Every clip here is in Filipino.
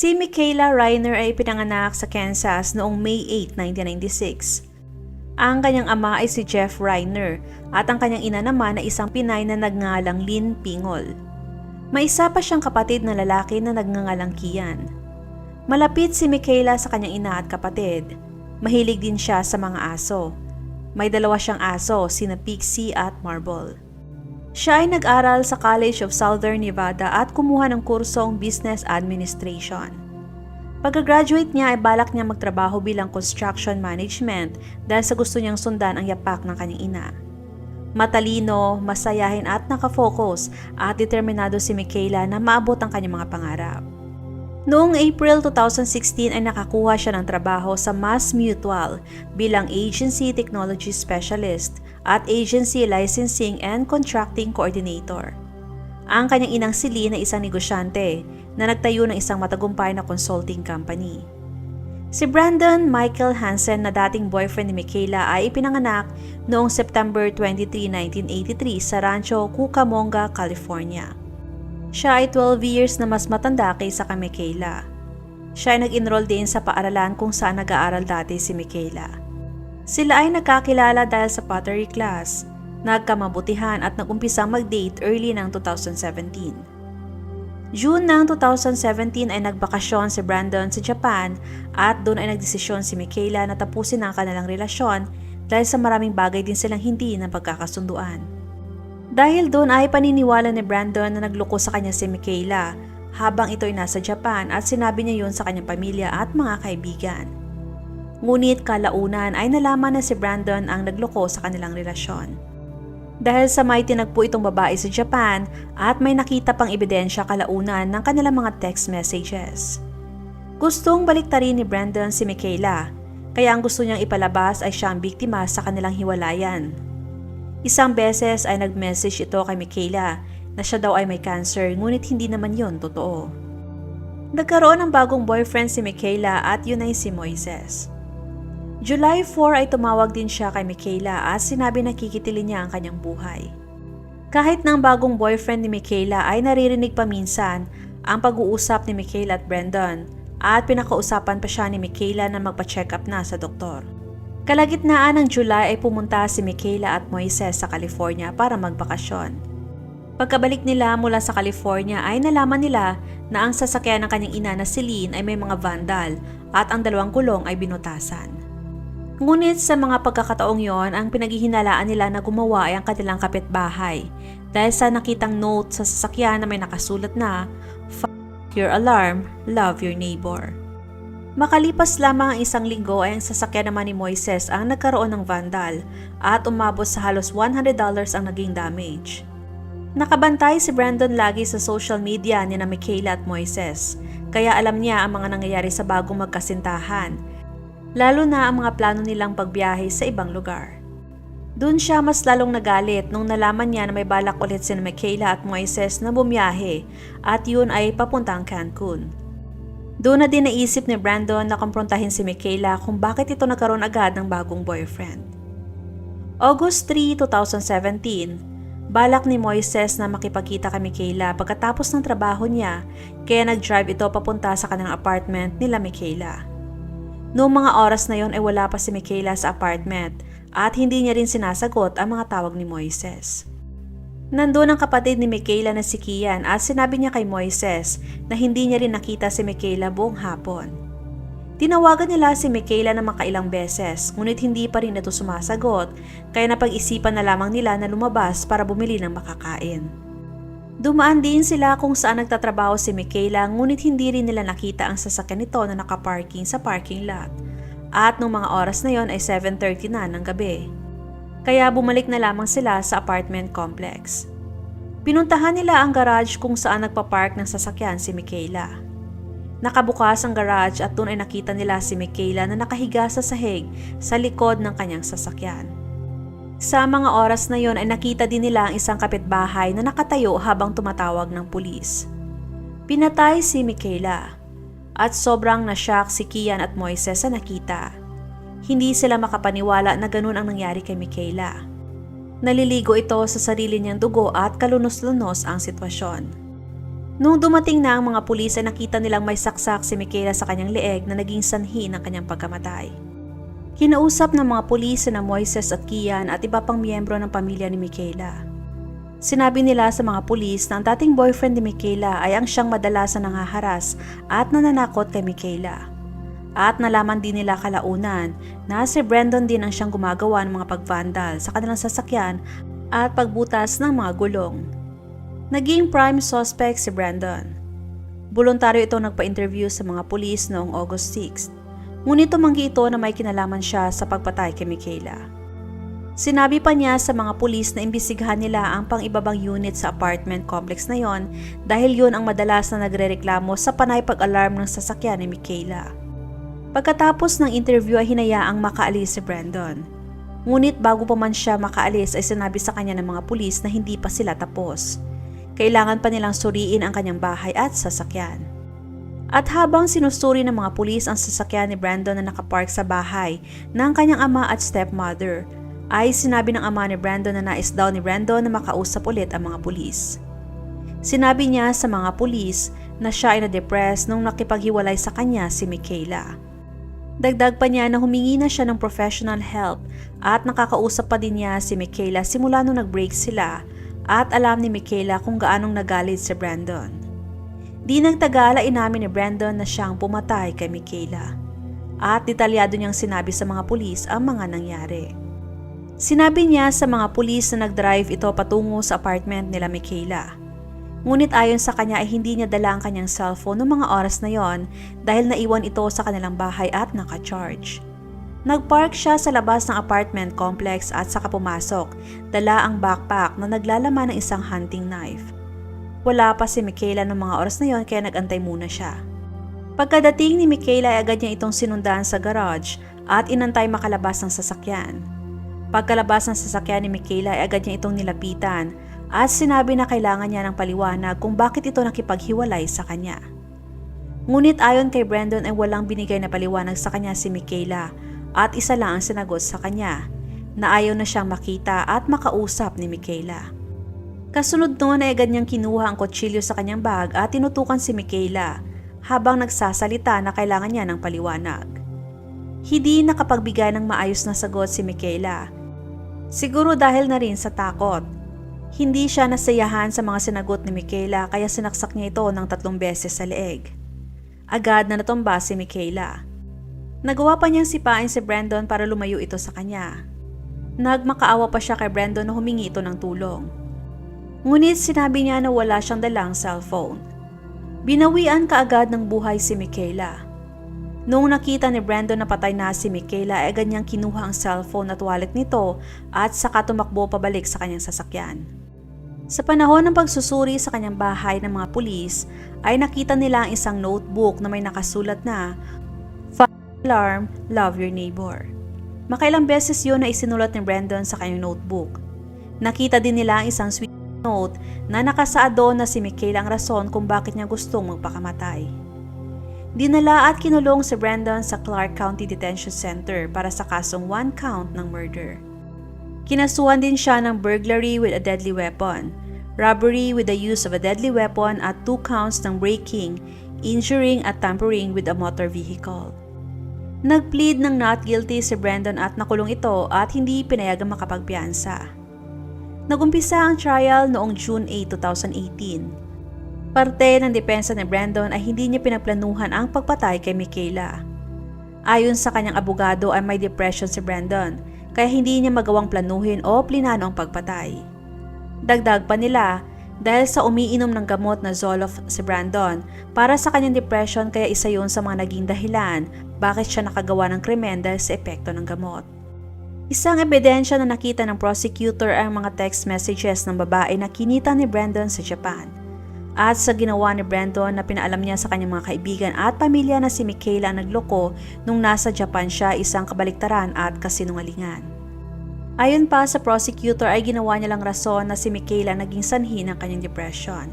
Si Michaela Reiner ay pinanganak sa Kansas noong May 8, 1996. Ang kanyang ama ay si Jeff Reiner at ang kanyang ina naman ay isang Pinay na nagngalang Lynn Pingol. May isa pa siyang kapatid na lalaki na nagngangalang Kian. Malapit si Michaela sa kanyang ina at kapatid. Mahilig din siya sa mga aso. May dalawa siyang aso, sina Pixie at Marble. Siya ay nag-aral sa College of Southern Nevada at kumuha ng kursong Business Administration. Pagka-graduate niya ay balak niya magtrabaho bilang construction management dahil sa gusto niyang sundan ang yapak ng kanyang ina. Matalino, masayahin at nakafocus at determinado si Michaela na maabot ang kanyang mga pangarap. Noong April 2016 ay nakakuha siya ng trabaho sa Mass Mutual bilang Agency Technology Specialist at Agency Licensing and Contracting Coordinator. Ang kanyang inang si Lee na isang negosyante na nagtayo ng isang matagumpay na consulting company. Si Brandon Michael Hansen na dating boyfriend ni Michaela ay ipinanganak noong September 23, 1983 sa Rancho Cucamonga, California. Siya ay 12 years na mas matanda kaysa kay Michaela. Siya ay nag-enroll din sa paaralan kung saan nag-aaral dati si Michaela. Sila ay nagkakilala dahil sa pottery class, nagkamabutihan at nag-umpisang mag-date early ng 2017. June ng 2017 ay nagbakasyon si Brandon sa Japan at doon ay nagdesisyon si Michaela na tapusin ang kanilang relasyon dahil sa maraming bagay din silang hindi na pagkakasunduan. Dahil doon ay paniniwala ni Brandon na nagloko sa kanya si Michaela habang ito ay nasa Japan at sinabi niya yun sa kanyang pamilya at mga kaibigan. Ngunit kalaunan ay nalaman na si Brandon ang nagloko sa kanilang relasyon. Dahil sa may tinagpo itong babae sa Japan at may nakita pang ebidensya kalaunan ng kanilang mga text messages. Gustong baliktarin ni Brandon si Michaela, kaya ang gusto niyang ipalabas ay siya ang biktima sa kanilang hiwalayan. Isang beses ay nag-message ito kay Michaela na siya daw ay may cancer ngunit hindi naman yon totoo. Nagkaroon ng bagong boyfriend si Michaela at yun ay si Moises. July 4 ay tumawag din siya kay Michaela at sinabi na kikitilin niya ang kanyang buhay. Kahit ng bagong boyfriend ni Michaela ay naririnig pa minsan ang pag-uusap ni Michaela at Brandon at pinakausapan pa siya ni Michaela na magpa-check up na sa doktor. Kalagitnaan ng July ay pumunta si Michaela at Moises sa California para magbakasyon. Pagkabalik nila mula sa California ay nalaman nila na ang sasakyan ng kanyang ina na si Lynn ay may mga vandal at ang dalawang gulong ay binutasan. Ngunit sa mga pagkakataong yon, ang pinaghihinalaan nila na gumawa ay ang kanilang kapitbahay dahil sa nakitang note sa sasakyan na may nakasulat na Fuck your alarm, love your neighbor. Makalipas lamang ang isang linggo ay ang sasakyan naman ni Moises ang nagkaroon ng vandal at umabot sa halos $100 ang naging damage. Nakabantay si Brandon lagi sa social media ni na Michaela at Moises, kaya alam niya ang mga nangyayari sa bagong magkasintahan lalo na ang mga plano nilang pagbiyahe sa ibang lugar. Doon siya mas lalong nagalit nung nalaman niya na may balak ulit si Michaela at Moises na bumiyahe at yun ay papuntang Cancun. Doon na din naisip ni Brandon na kumprontahin si Michaela kung bakit ito nagkaroon agad ng bagong boyfriend. August 3, 2017, balak ni Moises na makipagkita kay Michaela pagkatapos ng trabaho niya kaya nag-drive ito papunta sa kanilang apartment nila Michaela. Noong mga oras na yon ay wala pa si Michaela sa apartment at hindi niya rin sinasagot ang mga tawag ni Moises. Nandun ang kapatid ni Michaela na si Kian at sinabi niya kay Moises na hindi niya rin nakita si Michaela buong hapon. Tinawagan nila si Michaela na makailang beses ngunit hindi pa rin ito sumasagot kaya napag-isipan na lamang nila na lumabas para bumili ng makakain. Dumaan din sila kung saan nagtatrabaho si Michaela ngunit hindi rin nila nakita ang sasakyan nito na nakaparking sa parking lot. At nung mga oras na yon ay 7.30 na ng gabi. Kaya bumalik na lamang sila sa apartment complex. Pinuntahan nila ang garage kung saan nagpapark ng sasakyan si Michaela. Nakabukas ang garage at doon ay nakita nila si Michaela na nakahiga sa sahig sa likod ng kanyang sasakyan. Sa mga oras na yon ay nakita din nila ang isang kapitbahay na nakatayo habang tumatawag ng pulis. Pinatay si Michaela at sobrang nashock si Kian at Moises sa nakita. Hindi sila makapaniwala na ganun ang nangyari kay Michaela. Naliligo ito sa sarili niyang dugo at kalunos-lunos ang sitwasyon. Nung dumating na ang mga pulis ay nakita nilang may saksak si Michaela sa kanyang leeg na naging sanhi ng kanyang pagkamatay. Kinausap ng mga pulis na Moises at Kian at iba pang miyembro ng pamilya ni Michaela. Sinabi nila sa mga pulis na ang dating boyfriend ni Michaela ay ang siyang madalas na nangaharas at nananakot kay Michaela. At nalaman din nila kalaunan na si Brandon din ang siyang gumagawa ng mga pagvandal sa kanilang sasakyan at pagbutas ng mga gulong. Naging prime suspect si Brandon. Voluntaryo ito nagpa-interview sa mga pulis noong August 6. Ngunit tumanggi ito na may kinalaman siya sa pagpatay kay Michaela. Sinabi pa niya sa mga pulis na imbisigahan nila ang pang-ibabang unit sa apartment complex na yon dahil yun ang madalas na nagrereklamo sa panay pag-alarm ng sasakyan ni Michaela. Pagkatapos ng interview ay hinayaang makaalis si Brandon. Ngunit bago pa man siya makaalis ay sinabi sa kanya ng mga pulis na hindi pa sila tapos. Kailangan pa nilang suriin ang kanyang bahay at sasakyan. At habang sinusuri ng mga pulis ang sasakyan ni Brandon na nakapark sa bahay ng kanyang ama at stepmother, ay sinabi ng ama ni Brandon na nais daw ni Brandon na makausap ulit ang mga pulis. Sinabi niya sa mga pulis na siya ay na-depress nung nakipaghiwalay sa kanya si Michaela. Dagdag pa niya na humingi na siya ng professional help at nakakausap pa din niya si Michaela simula nung nag-break sila at alam ni Michaela kung gaanong nagalit si Brandon. Di nagtagala inamin ni Brandon na siyang pumatay kay Michaela at detalyado niyang sinabi sa mga pulis ang mga nangyari. Sinabi niya sa mga pulis na nag-drive ito patungo sa apartment nila Michaela. Ngunit ayon sa kanya ay hindi niya dala ang kanyang cellphone noong mga oras na yon dahil naiwan ito sa kanilang bahay at naka-charge. Nagpark siya sa labas ng apartment complex at saka pumasok, dala ang backpack na naglalaman ng isang hunting knife. Wala pa si Michaela noong mga oras na yon kaya nagantay muna siya. Pagkadating ni Michaela ay agad niya itong sinundan sa garage at inantay makalabas ng sasakyan. Pagkalabas ng sasakyan ni Michaela ay agad niya itong nilapitan at sinabi na kailangan niya ng paliwanag kung bakit ito nakipaghiwalay sa kanya. Ngunit ayon kay Brandon ay walang binigay na paliwanag sa kanya si Michaela at isa lang ang sinagot sa kanya na ayaw na siyang makita at makausap ni Michaela. Kasunod noon ay agad niyang kinuha ang kutsilyo sa kanyang bag at tinutukan si Michaela habang nagsasalita na kailangan niya ng paliwanag. Hindi nakapagbigay ng maayos na sagot si Michaela. Siguro dahil na rin sa takot hindi siya nasayahan sa mga sinagot ni Michaela kaya sinaksak niya ito ng tatlong beses sa leeg. Agad na natumba si Michaela. Nagawa pa niyang sipain si Brandon para lumayo ito sa kanya. Nagmakaawa pa siya kay Brandon na humingi ito ng tulong. Ngunit sinabi niya na wala siyang dalang cellphone. Binawian kaagad ng buhay si Michaela. Noong nakita ni Brandon na patay na si Michaela ay agad niyang kinuha ang cellphone at wallet nito at saka tumakbo pabalik sa kanyang sasakyan. Sa panahon ng pagsusuri sa kanyang bahay ng mga pulis, ay nakita nila ang isang notebook na may nakasulat na Fire Alarm, Love Your Neighbor. Makailang beses yun na isinulat ni Brandon sa kanyang notebook. Nakita din nila ang isang sweet note na nakasaad doon na si Michaela ang rason kung bakit niya gustong magpakamatay. Dinala at kinulong si Brandon sa Clark County Detention Center para sa kasong one count ng murder. Kinasuhan din siya ng burglary with a deadly weapon, robbery with the use of a deadly weapon at two counts ng breaking, injuring at tampering with a motor vehicle. Nagplead ng not guilty si Brandon at nakulong ito at hindi pinayagang makapagpiyansa. Nagumpisa ang trial noong June 8, 2018. Parte ng depensa ni Brandon ay hindi niya pinaplanuhan ang pagpatay kay Michaela. Ayon sa kanyang abogado ay may depression si Brandon kaya hindi niya magawang planuhin o plinano ang pagpatay. Dagdag pa nila dahil sa umiinom ng gamot na Zoloft si Brandon para sa kanyang depression kaya isa yun sa mga naging dahilan bakit siya nakagawa ng krimen dahil sa epekto ng gamot. Isang ebidensya na nakita ng prosecutor ang mga text messages ng babae na kinita ni Brandon sa Japan. At sa ginawa ni Brandon na pinaalam niya sa kanyang mga kaibigan at pamilya na si Michaela nagloko nung nasa Japan siya isang kabaliktaran at kasinungalingan. Ayon pa sa prosecutor ay ginawa niya lang rason na si Michaela naging sanhi ng kanyang depression.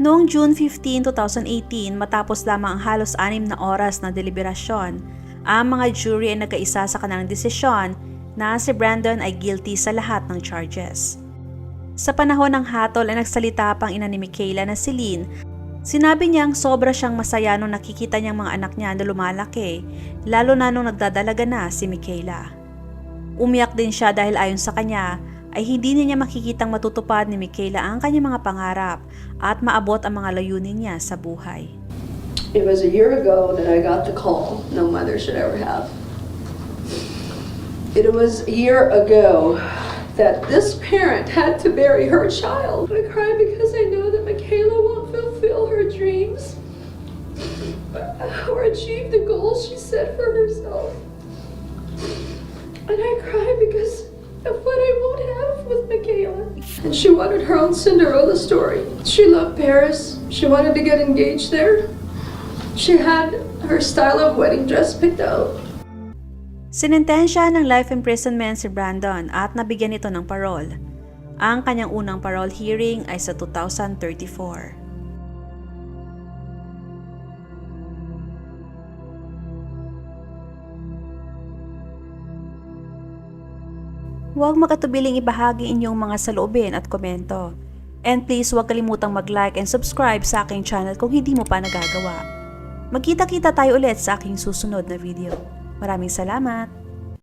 Noong June 15, 2018, matapos lamang ang halos anim na oras na deliberasyon, ang mga jury ay nagkaisa sa kanilang desisyon na si Brandon ay guilty sa lahat ng charges. Sa panahon ng hatol ay nagsalita pang ina ni Michaela na si Lynn. Sinabi niyang sobra siyang masaya nung nakikita niyang mga anak niya na lumalaki, lalo na nung nagdadalaga na si Michaela. Umiyak din siya dahil ayon sa kanya ay hindi niya makikitang matutupad ni Michaela ang kanyang mga pangarap at maabot ang mga layunin niya sa buhay. It was a year ago that I got the call no mother should ever have. It was a year ago that this parent had to bury her child. I cry because I know that Michaela won't fulfill her dreams or achieve the goals she set for herself. And I cry because of what I won't have with Michaela. And she wanted her own Cinderella story. She loved Paris. She wanted to get engaged there. She had her style of wedding dress picked out. Sinentensya ng life imprisonment si Brandon at nabigyan ito ng parol. Ang kanyang unang parole hearing ay sa 2034. Huwag makatubiling ibahagi inyong mga saloobin at komento. And please huwag kalimutang mag-like and subscribe sa aking channel kung hindi mo pa nagagawa. Magkita-kita tayo ulit sa aking susunod na video. Maraming salamat!